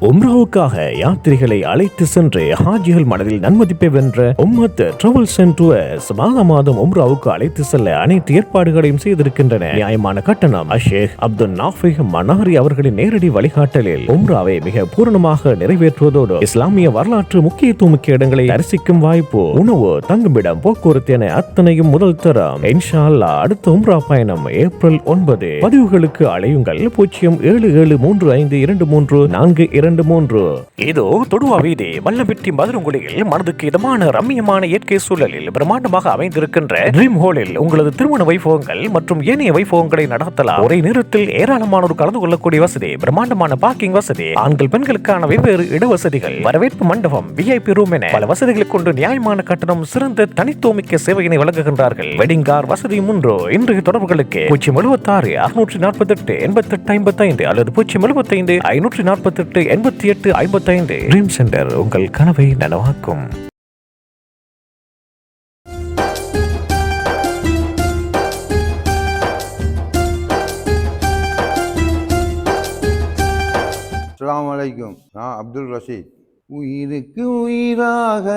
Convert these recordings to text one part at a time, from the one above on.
உம்ராவுக்காக யாத்திரிகளை அழைத்து சென்று ஹாஜிகள் மனதில் நன்மதிப்பை வென்ற உம்மத் டிராவல்ஸ் அண்ட் டூர்ஸ் மாத மாதம் உம்ராவுக்கு அழைத்து செல்ல அனைத்து ஏற்பாடுகளையும் செய்திருக்கின்றன. நியாயமான கட்டணம் அஷேக் அப்துல் நாஃபிக் மனாரி அவர்களின் நேரடி வழிகாட்டலில் உம்ராவை மிக பூரணமாக நிறைவேற்றுவதோடு இஸ்லாமிய வரலாற்று முக்கியத்துவம் மிக்க இடங்களை தரிசிக்கும் வாய்ப்பு உணவு தங்குமிடம் போக்குவரத்து என அத்தனையும் முதல் தரம். இன்ஷா அடுத்த உம்ரா பயணம் ஏப்ரல் ஒன்பது. பதிவுகளுக்கு அழையுங்கள். பூஜ்ஜியம் ஏழு ஏழு மூன்று ஐந்து இரண்டு மூன்று நான்கு இரண்டு இரண்டு மூன்று. இதோ தொடுவா வீதி. மல்லபெட்டி மதுரங்குடியில் மனதுக்கு இதமான ரம்மியமான இயற்கை சூழலில் பிரம்மாண்டமாக அமைந்திருக்கின்ற ட்ரீம் ஹோலில் உங்களது திருமண வைபவங்கள் மற்றும் ஏனைய வைபவங்களை நடத்தலாம். ஒரே நேரத்தில் ஏராளமானோர் கலந்து கொள்ளக்கூடிய வசதி பிரம்மாண்டமான பார்க்கிங் வசதி ஆண்கள் பெண்களுக்கான வெவ்வேறு இடவசதிகள் வரவேற்பு மண்டபம் விஐபி ரூம் என பல வசதிகளை கொண்டு நியாயமான கட்டணம் சிறந்த தனித்துவமிக்க சேவையினை வழங்குகின்றார்கள். வெட்டிங் கார் வசதி மூன்று. இன்றைய தொடர்புகளுக்கு பூஜ்ஜியம் எழுபத்தாறு அறுநூற்றி நாற்பத்தி எட்டு எண்பத்தி எட்டு ஐம்பத்தி ஐந்து அல்லது பூஜ்ஜியம் எழுபத்தி ஐந்து ஐநூற்றி நாற்பத்தி எட்டு எண்பத்தி எட்டு ஐம்பத்தி ஐந்து ட்ரீம் சென்டர் உங்கள் கனவை நனவாக்கும். அஸ்ஸலாமு வலைக்கும் நான் அப்துல் ரஷீத். உயிருக்கு உயிராக.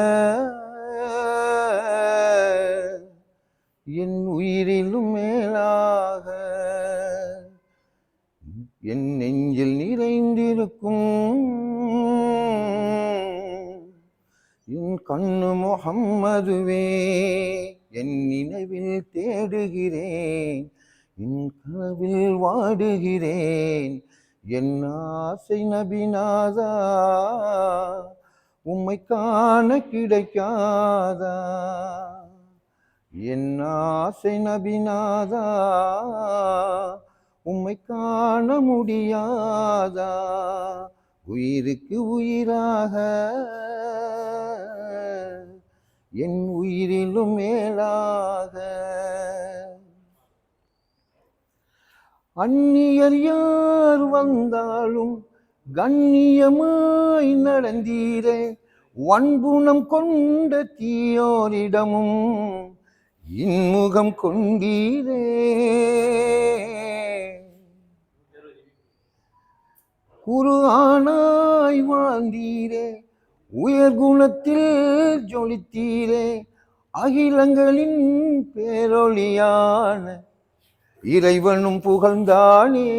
என் உயிரிலும் மேலாக. என் நெஞ்சில் நிறைந்திருக்கும். என் கண்ணு முகம்மதுவே என் நினைவில் தேடுகிறேன். என் கனவில் வாடுகிறேன். என் ஆசை நபிநாதா உம்மை காண கிடைக்காதா? என் ஆசை நபிநாதா உம்மை காண முடியாதா? உயிருக்கு உயிராக. என் உயிரிலும் மேலாக. அந்நியர் யார் வந்தாலும் கண்ணியமாய் நடந்தீரே. வன்புணம் கொண்ட தீயோரிடமும் இன்முகம் கொண்டீரே. குருவானாய் வாழ்ந்தீரே உயர் குணத்தில் ஜொலித்தீரே அகிலங்களின் பேரொழியான இறைவனும் புகழ்ந்தானே.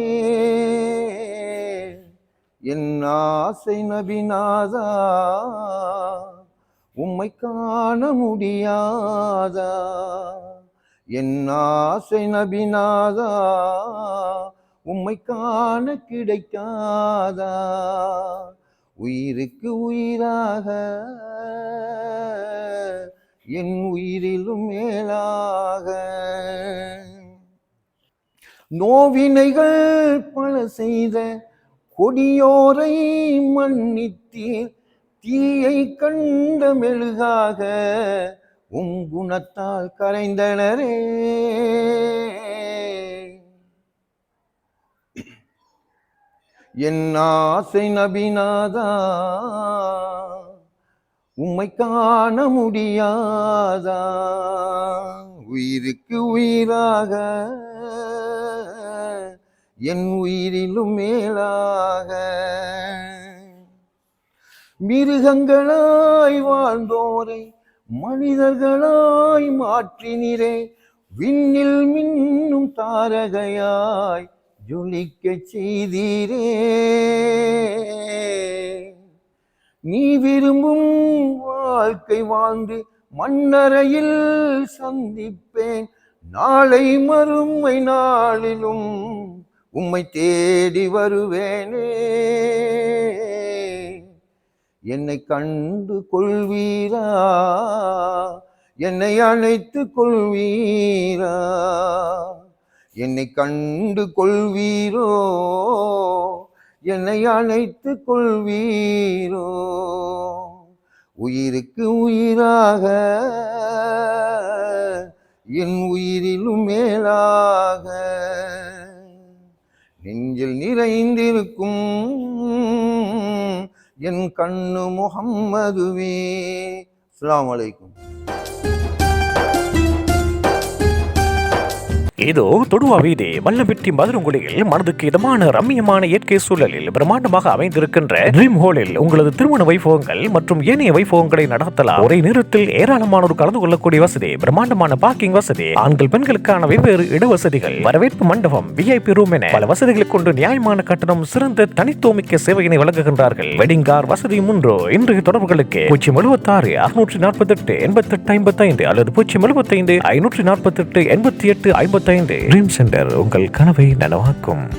என் ஆசை நபிநாதா உம்மை காண முடியாதா? என் ஆசை நபிநாதா உம்மை காண கிடைக்காதா? உயிருக்கு உயிராக. என் உயிரிலும் மேலாக. நோவினைகள் பல செய்த கொடியோரை மன்னித்தீர். தீயை கண்ட மெழுகாக உம் குணத்தால் கரைந்தனரே. என் ஆசை நபிநாதா உம்மை காண முடியாதா? உயிருக்கு உயிராக என் உயிரிலும் மேலாக. மிருகங்களாய் வாழ்ந்தோரை மனிதர்களாய் மாற்றினிரே விண்ணில் மின்னும் தாரகையாய் ஜொலிக்க செய்தீரே. நீ விரும்பும் வாழ்க்கை வாழ்ந்து மண்ணறையில் சந்திப்பேன். நாளை மறுமை நாளிலும் உம்மை தேடி வருவேனே. என்னை கண்டு கொள்வீரா? என்னை அழைத்து கொள்வீரா? என்னை கண்டு கொள்வீரோ? என்னை அழைத்து கொள்வீரோ? உயிருக்கு உயிராக என் உயிரிலும் மேலாக நெஞ்சில் நிறைந்திருக்கும் என் கண்ணு முகம்மதுவே. அஸ்ஸலாமு வலைக்கும் இதோ தொடுவா வீதி வல்லமிட்டி மதுரங்குடியில் மனதுக்கு இதமான ரம்மியமான இயற்கை சூழலில் பிரம்மாண்டமாக அமைந்திருக்கின்ற ட்ரீம் ஹோலில் உங்களது திருமண வைபவங்கள் மற்றும் ஏனைய வைபவங்களை நடத்தலாம். ஒரே நேரத்தில் ஏராளமானோர் கலந்து கொள்ளக்கூடிய வசதி பிரம்மாண்டமான பார்க்கிங் வசதி ஆண்கள் பெண்களுக்கான வெவ்வேறு இடவசதிகள் வரவேற்பு மண்டபம் விஐபி ரூம் என பல வசதிகளை கொண்டு நியாயமான கட்டணம் சிறந்த தனித்துவமிக்க சேவையினை வழங்குகின்றார்கள். வெட்டிங் கார் வசதி மூன்று இன்றைய தொடர்புகளுக்கு பூஜ்ஜியம் எழுபத்தி ஆறு அறுநூற்றி நாற்பத்தி எட்டு எண்பத்தி எட்டு ஐம்பத்தி ஐந்து அல்லது பூஜ்ஜியம் எழுபத்தி ஐந்து ஐநூற்றி நாற்பத்தி எட்டு எண்பத்தி எட்டு ஐம்பத்தி ஐந்து ட்ரீம் சென்டர் உங்கள் கனவை நனவாக்கும்.